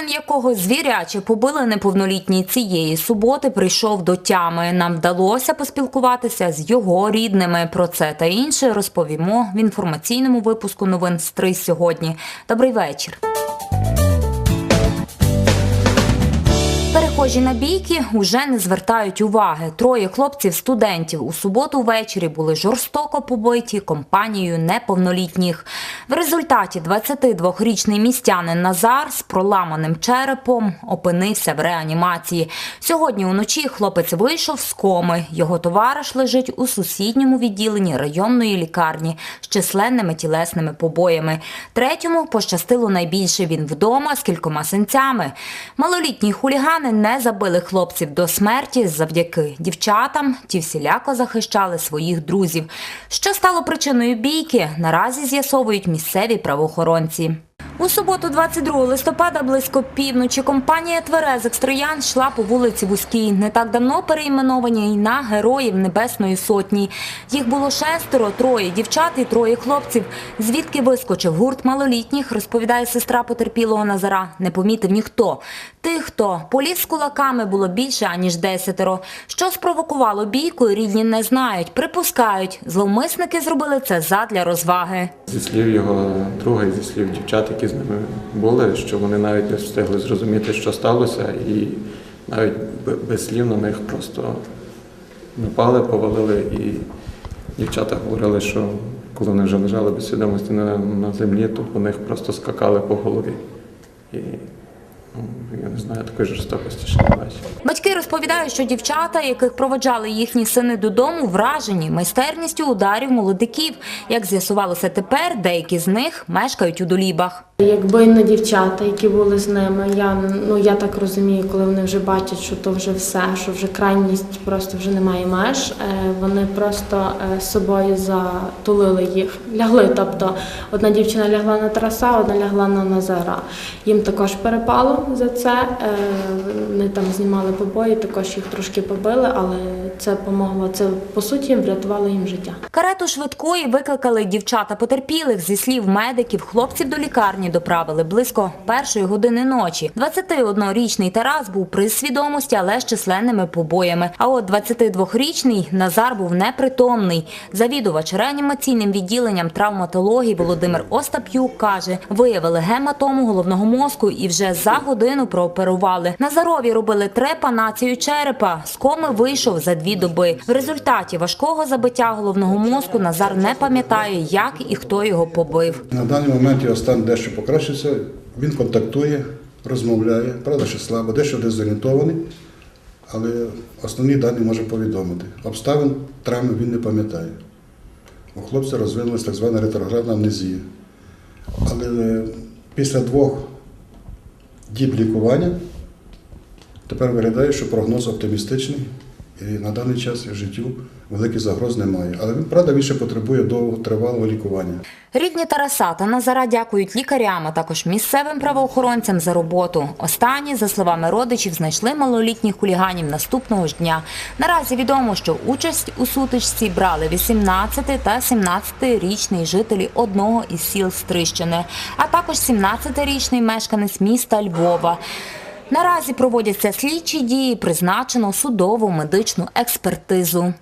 Хуліганин, якого звіряче побили неповнолітні цієї суботи, прийшов до тями. Нам вдалося поспілкуватися з його рідними. Про це та інше розповімо в інформаційному випуску новин «Стрий сьогодні. Добрий вечір. Перехожі на бійки уже не звертають уваги. Троє хлопців-студентів у суботу ввечері були жорстоко побиті компанією неповнолітніх. В результаті 22-річний містянин Назар з проламаним черепом опинився в реанімації. Сьогодні уночі хлопець вийшов з коми. Його товариш лежить у сусідньому відділенні районної лікарні з численними тілесними побоями. Третьому пощастило найбільше. Він вдома з кількома синцями. Малолітні хулігани не забили хлопців до смерті завдяки дівчатам. Ті всіляко захищали своїх друзів. Що стало причиною бійки, наразі з'ясовують місцеві правоохоронці. У суботу, 22 листопада, близько півночі, компанія Тверезик Строян йшла по вулиці Вузькій, не так давно перейменованій на Героїв Небесної Сотні. Їх було шестеро, троє дівчат і троє хлопців. Звідки вискочив гурт малолітніх, розповідає сестра потерпілого Назара. Не помітив ніхто. Тих, хто поліз з кулаками, було більше аніж десятеро. Що спровокувало бійку, рідні не знають. Припускають, зловмисники зробили це задля розваги. Зі слів його друга і зі слів дівчат, які з ними були, що вони навіть не встигли зрозуміти, що сталося, і навіть без слів на них просто напали, повалили. І дівчата говорили, що коли вони вже лежали без свідомості на, на землі, то по них просто скакали по голові. І ну, я не знаю, такої жорстокості ще не бачив. Батьки розповідають, що дівчата, яких проводжали їхні сини додому, вражені майстерністю ударів молодиків. Як з'ясувалося тепер, деякі з них мешкають у долібах. Якби не дівчата, які були з ними, я ну я так розумію, коли вони вже бачать, що то вже все, що вже крайність просто вже немає меж. е, Вони просто е, собою затулили їх, лягли. Тобто одна дівчина лягла на Тараса, одна лягла на Назара. Їм також перепало за це. е, Вони там знімали побої, також їх трошки побили, але це помогло. Це по суті врятувало їм життя. Карету швидкої викликали дівчата потерпілих. Зі слів медиків, хлопців до лікарні доправили близько першої години ночі. 21-річний Тарас був при свідомості, але з численними побоями. А от 22-річний Назар був непритомний. Завідувач реанімаційним відділенням травматології Володимир Остап'юк каже, виявили гематому головного мозку і вже за годину прооперували. Назарові робили трепанацію черепа. З коми вийшов за дві доби. В результаті важкого забиття головного мозку Назар не пам'ятає, як і хто його побив. На даний момент його стан дещо покращився. Він контактує, розмовляє, правда, що слабо, дещо дезорієнтований, але основні дані може повідомити. Обставин травми він не пам'ятає. У хлопця розвинулася так звана ретроградна амнезія. Але е, після двох діб лікування тепер виглядає, що прогноз оптимістичний і на даний час в життю великих загроз немає. Але він, правда, більше потребує довготривалого лікування. Рідні Тараса та Назара дякують лікарям, а також місцевим правоохоронцям за роботу. Останні, за словами родичів, знайшли малолітніх хуліганів наступного ж дня. Наразі відомо, що участь у сутичці брали 18 та 17-річні жителі одного із сіл Стрищини, а також 17-річний мешканець міста Львова. Наразі проводяться слідчі дії, призначено судову медичну експертизу.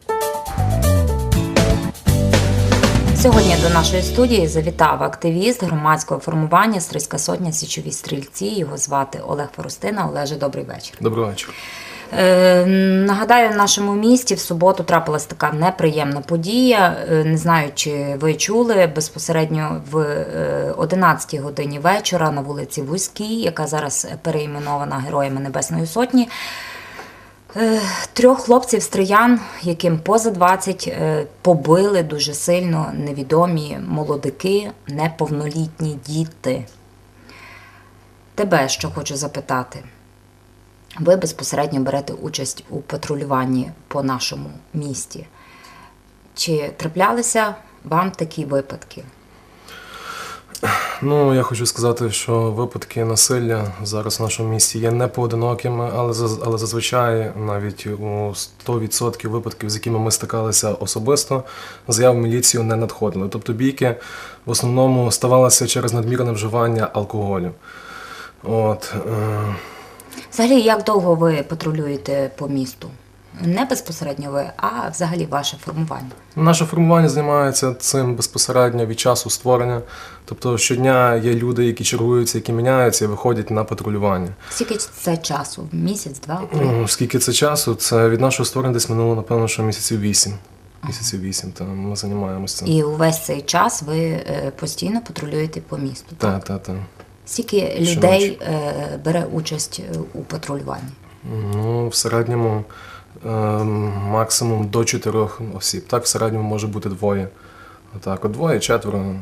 Сьогодні до нашої студії завітав активіст громадського формування Стрийська сотня Січові стрільці. Його звати Олег Форустина. Олеже, добрий вечір. Добрий вечір. Е, нагадаю, в нашому місті в суботу трапилась така неприємна подія. Е, Не знаю, чи ви чули безпосередньо в е, 11 годині вечора на вулиці Вузькій, яка зараз переіменована Героями Небесної Сотні. Е, Трьох хлопців стриян, яким поза 20, е, побили дуже сильно невідомі молодики, неповнолітні діти. Тебе що хочу запитати. Ви безпосередньо берете участь у патрулюванні по нашому місті. Чи траплялися вам такі випадки? Ну, я хочу сказати, що випадки насилля зараз в нашому місті є не поодинокими, але але зазвичай навіть у 100% випадків, з якими ми стикалися особисто, заяв міліцію не надходили. Тобто бійки в основному ставалися через надмірне вживання алкоголю. От, е, Взагалі, як довго ви патрулюєте по місту? Не безпосередньо ви, а взагалі ваше формування. Наше формування займається цим безпосередньо від часу створення. Тобто щодня є люди, які чергуються, які міняються і виходять на патрулювання. Скільки це часу? Місяць, два, три? Ну, Скільки це часу? Це від нашого створення десь минуло, напевно, що місяців вісім. Місяців вісім, та ми займаємося цим. І увесь цей час ви е, постійно патрулюєте по місту. Так, так, так. Скільки людей е, бере участь е, у патрулюванні? Ну, в середньому е, максимум до чотирьох осіб. Так, в середньому може бути двоє. Отак, от двоє, четверо.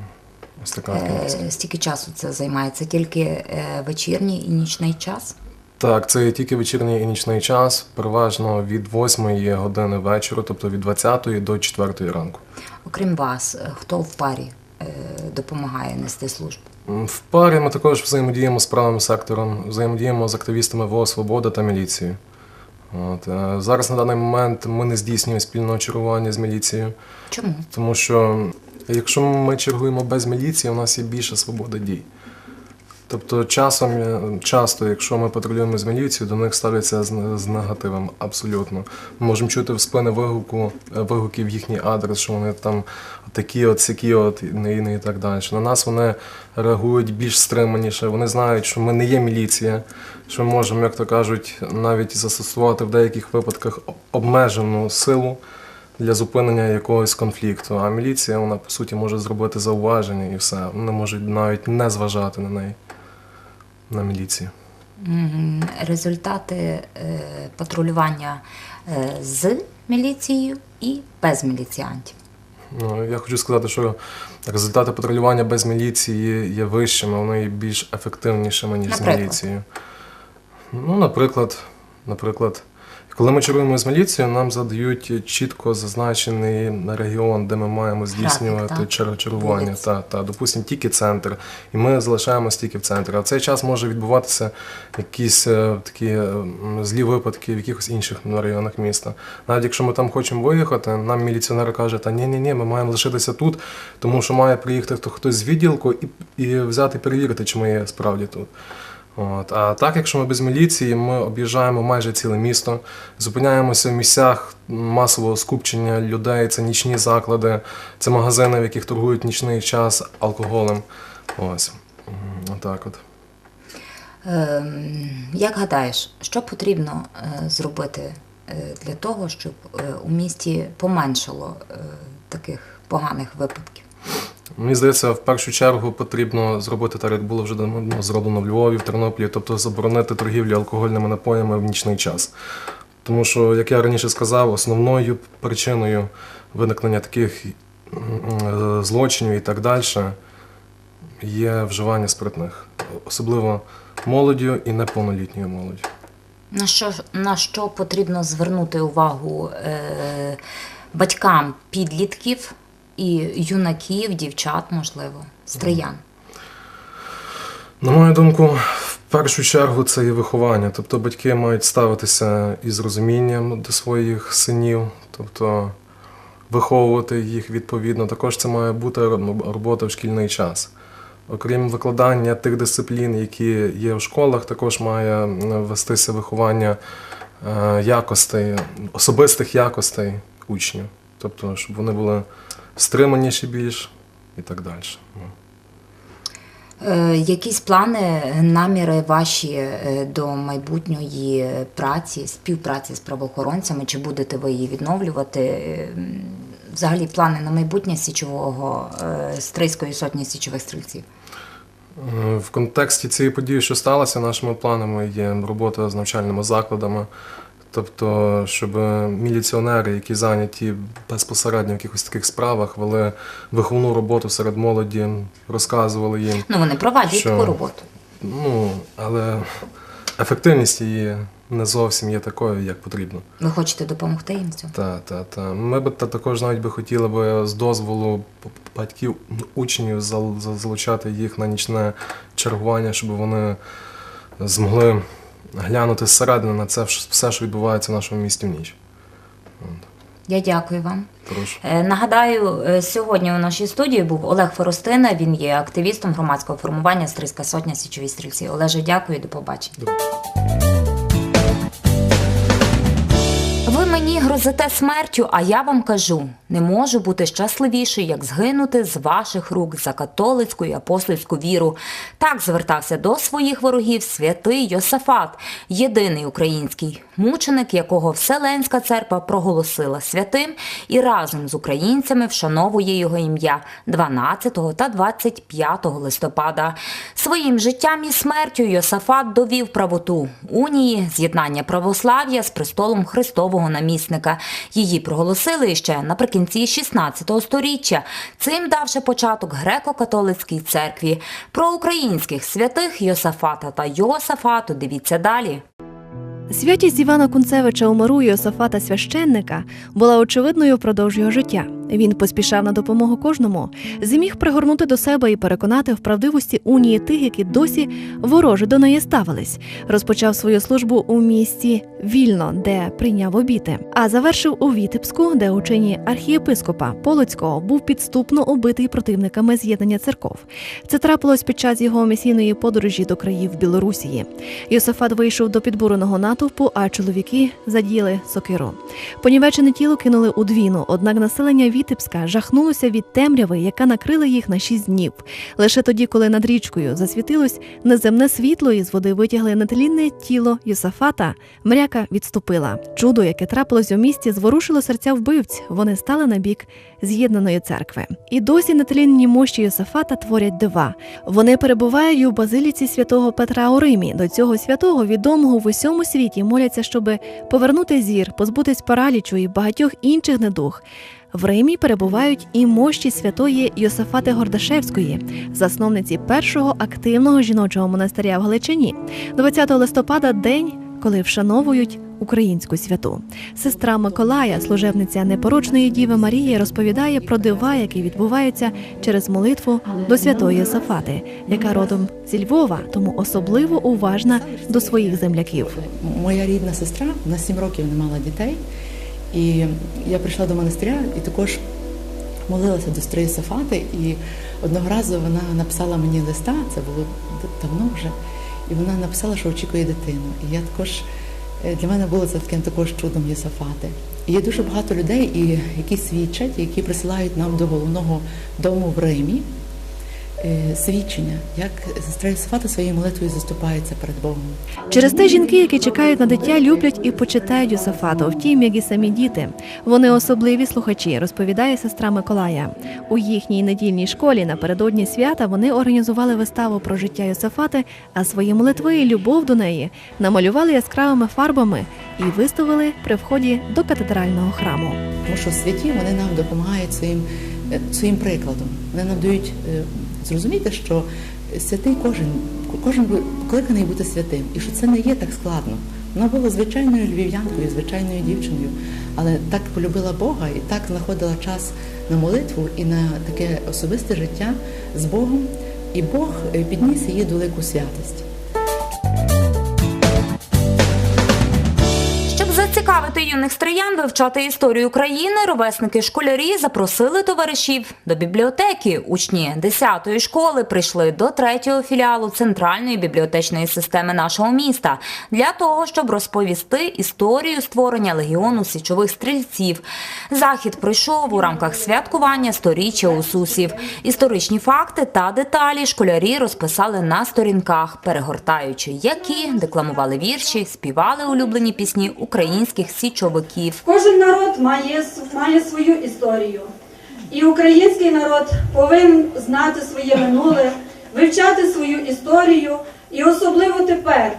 Ось така. Е, Стільки часу це займає? Це тільки е, вечірній і нічний час? Так, це є тільки вечірній і нічний час, переважно від 8 години вечора, тобто від 20 до 4 ранку. Окрім вас, е, хто в парі допомагає нести службу? В парі ми також взаємодіємо з правим сектором, взаємодіємо з активістами ВО Свобода та міліцією. От, е, зараз на даний момент ми не здійснюємо спільного чергування з міліцією, Чому? тому що якщо ми чергуємо без міліції, у нас є більша свобода дій. Тобто часом, е, часто, якщо ми патрулюємо з міліцією, до них ставляться з, з негативом абсолютно. Ми можемо чути в спини вигуку, е, вигуки в їхній адрес, що вони там такі от, сякі от, і, не- і так далі. На нас вони реагують більш стриманіше. Вони знають, що ми не є міліція, що ми можемо, як то кажуть, навіть застосувати в деяких випадках обмежену силу для зупинення якогось конфлікту. А міліція, вона по суті може зробити зауваження і все. Вони можуть навіть не зважати на неї, на міліції. Результати е, патрулювання е, з міліцією і без міліціантів. Ну, я хочу сказати, що результати патрулювання без міліції є вищими, вони є більш ефективнішими, ніж Наприклад? з міліцією. Ну, наприклад, наприклад, коли ми чергуємо з міліцією, нам задають чітко зазначений регіон, де ми маємо здійснювати чер- чергування. Вулиць. Та, та, допустимо, тільки центр. І ми залишаємось тільки в центрі. А в цей час може відбуватися якісь е, такі е, м, злі випадки в якихось інших районах міста. Навіть якщо ми там хочемо виїхати, нам міліціонер каже, та ні, ні, ні, ми маємо лишитися тут, тому що має приїхати хто хтось з відділку і, і взяти перевірити, чи ми є справді тут. От. А так, якщо ми без міліції, ми об'їжджаємо майже ціле місто, зупиняємося в місцях масового скупчення людей, це нічні заклади, це магазини, в яких торгують нічний час алкоголем. Ось. М, Отак от. Ем, Як гадаєш, що потрібно е, зробити е, для того, щоб е, у місті поменшало таких поганих випадків? Мені здається, в першу чергу потрібно зробити так, як було вже давно зроблено в Львові, в Тернополі, тобто заборонити торгівлю алкогольними напоями в нічний час. Тому що, як я раніше сказав, основною причиною виникнення таких е, злочинів і так далі є вживання спиртних, особливо молоддю і неповнолітньою молоддю. На що, на що потрібно звернути увагу е, батькам підлітків і юнаків, дівчат, можливо, стриян? На мою думку, в першу чергу це є виховання. Тобто батьки мають ставитися із розумінням до своїх синів, тобто виховувати їх відповідно. Також це має бути робота в шкільний час. Окрім викладання тих дисциплін, які є в школах, також має вестися виховання е, якостей, особистих якостей учнів. Тобто, щоб вони були стриманіші більш і так далі. Е, якісь плани, наміри ваші е, до майбутньої праці, співпраці з правоохоронцями? Чи будете ви її відновлювати? Е, Взагалі плани на майбутнє січового стрийської сотні січових стрільців? В контексті цієї події, що сталося, нашими планами є робота з навчальними закладами. Тобто, щоб міліціонери, які зайняті безпосередньо в якихось таких справах, вели виховну роботу серед молоді, розказували їм. Ну, вони проводять Що? таку роботу. Ну, але ефективність її не зовсім є такою, як потрібно. Ви хочете допомогти їм цьому? Та, та, та. Ми б та- також навіть би хотіли би з дозволу батьків учнів залучати їх на нічне чергування, щоб вони змогли глянути зсередини на це все, що відбувається в нашому місті в ніч. Я дякую вам. Прошу. Е, Нагадаю, е, сьогодні у нашій студії був Олег Форостина. Він є активістом громадського формування Стрийська сотня Січові стрільці. Олеже, дякую, до побачення. Ви грозите смертю, а я вам кажу: не можу бути щасливіший, як згинути з ваших рук за католицьку і апостольську віру. Так звертався до своїх ворогів святий Йосафат, єдиний український мученик, якого Вселенська церква проголосила святим і разом з українцями вшановує його ім'я 12 та 25 листопада. Своїм життям і смертю Йосафат довів правоту унії, з'єднання православ'я з престолом Христового намісника. Її проголосили ще наприкінці 16 століття, цим давши початок греко-католицькій церкві. Про українських святих Йосафата та Йосафату дивіться далі. Святість Івана Кунцевича у Мару Йосафата священника була очевидною впродовж його життя. Він поспішав на допомогу кожному, зміг пригорнути до себе і переконати в правдивості унії тих, які досі вороже до неї ставились. Розпочав свою службу у місті Вільно, де прийняв обіти, а завершив у Вітебську, де у чині архієпископа Полоцького був підступно убитий противниками з'єднання церков. Це трапилось під час його місійної подорожі до країв Білорусії. Йосафат вийшов до підбуреного натовпу, а чоловіки задіяли сокиру. Понівечене тіло кинули у двіну, однак населення Вітебська жахнулося від темряви, яка накрила їх на шість днів. Лише тоді, коли над річкою засвітилось неземне світло і з води витягли нетлінне тіло Йосафата, мряка відступила. Чудо, яке трапилось у місті, зворушило серця вбивць. Вони стали на бік з'єднаної церкви. І досі нетлінні мощі Йосафата творять дива. Вони перебувають у базиліці святого Петра у Римі. До цього святого відомого в усьому світі моляться, щоби повернути зір, позбутись паралічу і багатьох інших недуг. В Римі перебувають і мощі святої Йосафати Гордашевської, засновниці першого активного жіночого монастиря в Галичині. 20 листопада день, коли вшановують українську святу. Сестра Миколая, служебниця непорочної Діви Марії, розповідає про дива, які відбуваються через молитву до святої Йосафати, яка родом зі Львова, тому особливо уважна до своїх земляків. Моя рідна сестра на 7 років не мала дітей, і я прийшла до монастиря і також молилася до сестри Сафати. І одного разу вона написала мені листа, це було давно вже, і вона написала, що очікує дитину. І я також е, для мене було це таким також чудом Єсафати. І є дуже багато людей, які свідчать, які присилають нам до головного дому в Римі свідчення, як сестра своєю молитвою заступається перед Богом. Через те жінки, які чекають на дитя, люблять і почитають Йосафата, втім, як і самі діти. Вони особливі слухачі, розповідає сестра Миколая. У їхній недільній школі напередодні свята вони організували виставу про життя Йосафати, а свої молитви і любов до неї намалювали яскравими фарбами і виставили при вході до катедрального храму. Тому що святі вони нам допомагають своїм, е, своїм прикладом. Вони нам дають е, зрозуміти, що святий кожен, кожен покликаний бути святим, і що це не є так складно. Вона була звичайною львів'янкою, звичайною дівчиною, але так полюбила Бога і так знаходила час на молитву і на таке особисте життя з Богом. І Бог е, підніс її до велику святість. Щоб зацікавити юних стриян вивчати історію України, ровесники школярі запросили товаришів до бібліотеки. Учні 10-ї школи прийшли до третього філіалу центральної бібліотечної системи нашого міста для того, щоб розповісти історію створення легіону січових стрільців. Захід пройшов у рамках святкування сторіччя Усусів. Історичні факти та деталі школярі розписали на сторінках, перегортаючи, які декламували вірші, співали улюблені пісні українських січовиків. Кожен народ має, має свою історію. І український народ повинен знати своє минуле, вивчати свою історію. І особливо тепер,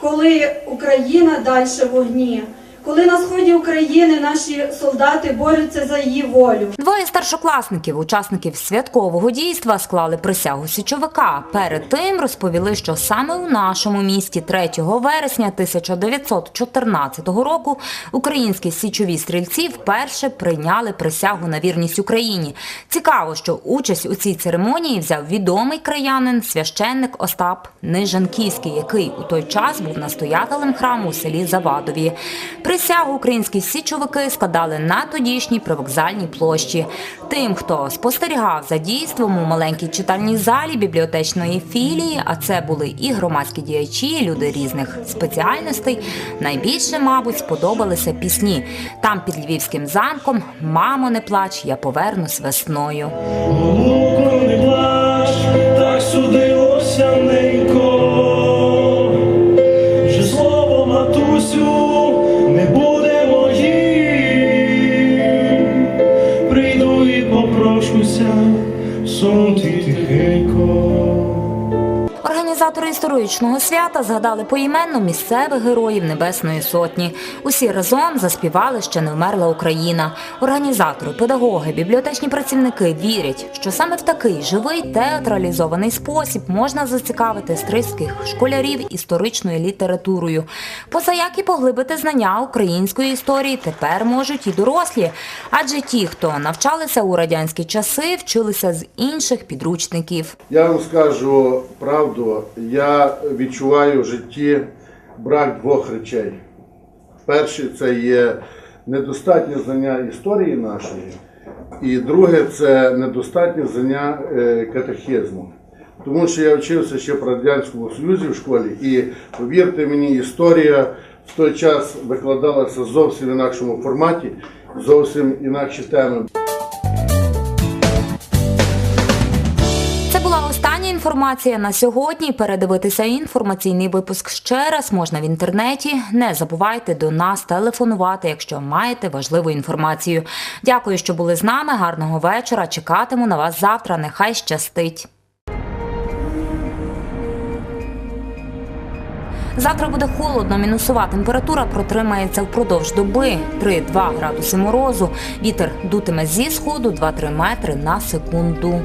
коли Україна далі в вогні, коли на сході України наші солдати борються за її волю. Двоє старшокласників, учасників святкового дійства, склали присягу січовика. Перед тим розповіли, що саме у нашому місті 3 вересня 1914 року українські січові стрільці вперше прийняли присягу на вірність Україні. Цікаво, що участь у цій церемонії взяв відомий краянин, священник Остап Нижанківський, який у той час був настоятелем храму у селі Завадові. Присягу українські січовики складали на тодішній привокзальній площі. Тим, хто спостерігав за дійством у маленькій читальній залі бібліотечної філії, а це були і громадські діячі, і люди різних спеціальностей, найбільше, мабуть, сподобалися пісні. Там під львівським замком Мамо, не плач, я повернусь весною. Голубко, не плач, так судилося ненько. Організатори історичного свята згадали поіменно місцевих героїв Небесної Сотні. Усі разом заспівали ще не вмерла Україна. Організатори, педагоги, бібліотечні працівники вірять, що саме в такий живий театралізований спосіб можна зацікавити стрийських школярів історичною літературою. Поза як і поглибити знання української історії тепер можуть і дорослі, адже ті, хто навчалися у радянські часи, вчилися з інших підручників. Я вам скажу правду, я відчуваю в житті брак двох речей. Перше це є недостатнє знання історії нашої, і друге це недостатнє знання е, катехизму. Тому що я вчився ще в Радянському Союзі в школі, і повірте мені, історія в той час викладалася зовсім в інакшому форматі, зовсім інакші теми. Інформація на сьогодні. Передивитися інформаційний випуск ще раз можна в інтернеті. Не забувайте до нас телефонувати, якщо маєте важливу інформацію. Дякую, що були з нами. Гарного вечора. Чекатиму на вас завтра. Нехай щастить. Завтра буде холодно, мінусова температура протримається впродовж доби 3-2 градуси морозу. Вітер дутиме зі сходу 2-3 метри на секунду.